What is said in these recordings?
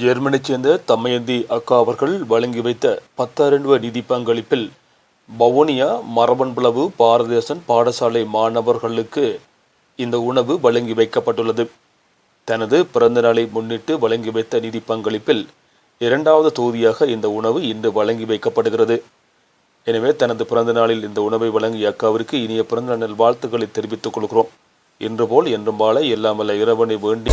ஜெர்மனியைச் சேர்ந்த தமயந்தி அக்கா அவர்கள் வழங்கி வைத்த பத்தாயிரம் ரூபாய் நிதி பங்களிப்பில் வவுனியா மரபன்பளவு பாரதேசன் பாடசாலை மாணவர்களுக்கு இந்த உணவு வழங்கி வைக்கப்பட்டுள்ளது. தனது பிறந்த நாளை முன்னிட்டு வழங்கி வைத்த நிதி பங்களிப்பில் இரண்டாவது தொகுதியாக இந்த உணவு இன்று வழங்கி வைக்கப்படுகிறது. எனவே தனது பிறந்த நாளில் இந்த உணவை வழங்கிய அக்காவிற்கு இனிய பிறந்த நாள் வாழ்த்துக்களை தெரிவித்துக் கொள்கிறோம். இன்று போல் என்றும் வாழ எல்லாம் இறைவனை வேண்டி.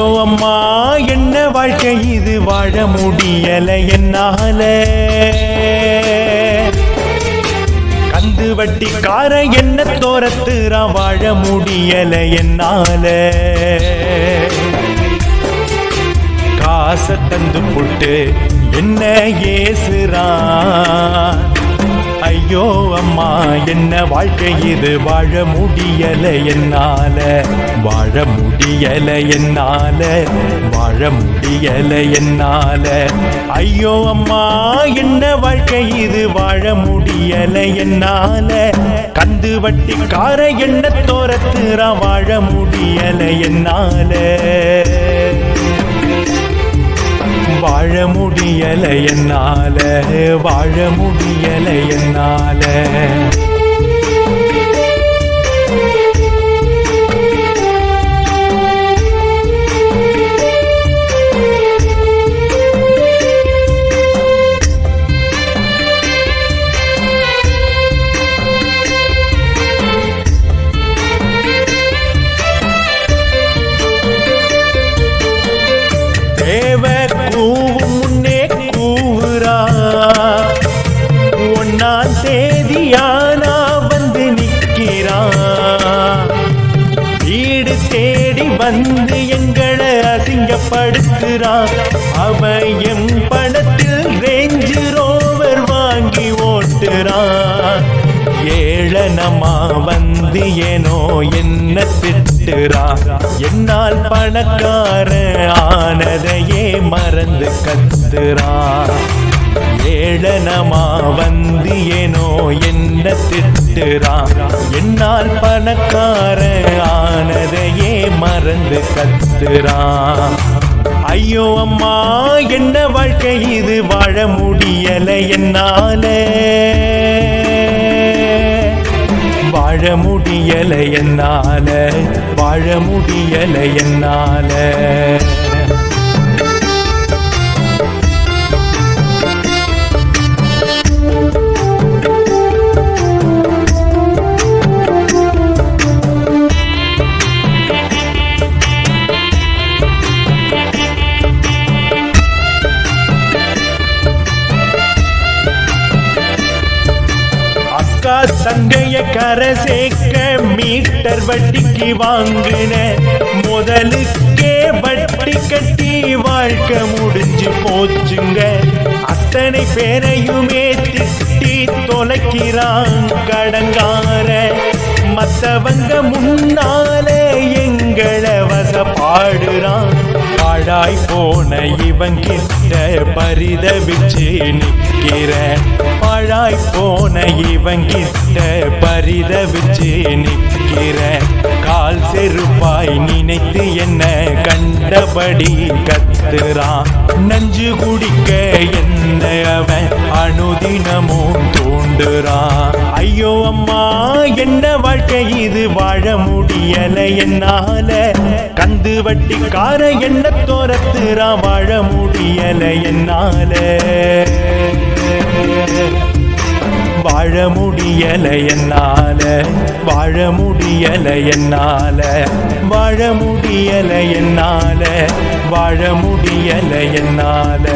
ஐயோ அம்மா என்ன வாழ்க்கை இது? வாழ முடியல என்னால. கந்து வட்டிக்கார என்ன தோரத்துறா? வாழ முடியல என்னால. காசை தந்து புட்டு என்ன ஏசுறான் ஐயோ அம்மா என்ன வாழ்க்கை இது? வாழ முடியல என்னால. வாழ முடியல என்னால. வாழ முடியல என்னால. ஐயோ அம்மா என்ன வாழ்க்கை இது? வாழ முடியல என்னால. கந்து வட்டிக்கார என்ன தோரத்துறா வாழ முடியல என்னால. வாழ முடியல என்னால. வாழ முடியல என்னால. தேவ தேதியானா வந்து நிற்கிறான் வீடு தேடி வந்து எங்களை அசிங்கப்படுத்துறான் அவன் எம் பணத்தில் ரேஞ்சு ரோவர் வாங்கி ஓட்டுறான் ஏளனமா வந்து ஏனோ என்ன திட்டுறான் என்னால் பணக்கார ஆனதையே மறந்து கத்துறான் ஏளனமா வந்தியனோ என்ன திட்டுறான் என்னால் பணக்கார ஆனதையே மறந்து கத்துறான் ஐயோ அம்மா என்ன வாழ்க்கை இது? வாழ முடியல என்னால. வாழ முடியல என்னால. வாழ முடியல என்னால. அக்கா சங்கைய கரை சேர்க்க மீட்டர் வட்டிக்கு வாங்கின. முதலுக்கே வட்டி கட்டி வாழ்க்கை முடிஞ்சு போச்சுங்க. அத்தனை பேரையுமே திட்டி தொலைக்கிறான் கடங்கார. மத்தவங்க முன்னாலே எங்களை வசப்பாடுறான் பாழாய் போன இவன் கிட்ட பரிதவிச்சு நிக்கிற பாழா பாழாய் போன இவன் இவங்கிட்ட பரிதவிச்சு நிற்கிற. கால் செருப்பாய் நீ நினைத்து என்ன கண்டபடி கத்துறான். நஞ்சு குடிக்க என்ன அவன் அனுதினமும் தூண்டுறான். ஐயோ அம்மா என்ன வாழ்க்கை இது? வாழ முடியல என்னால. கந்து வட்டிக்கார என்ன தோரத்துறான்? வாழ முடியல என்னால. வாழ முடியல என்னால. வாழ முடியல என்னால. வாழ முடியல என்னால. வாழ முடியல என்னால.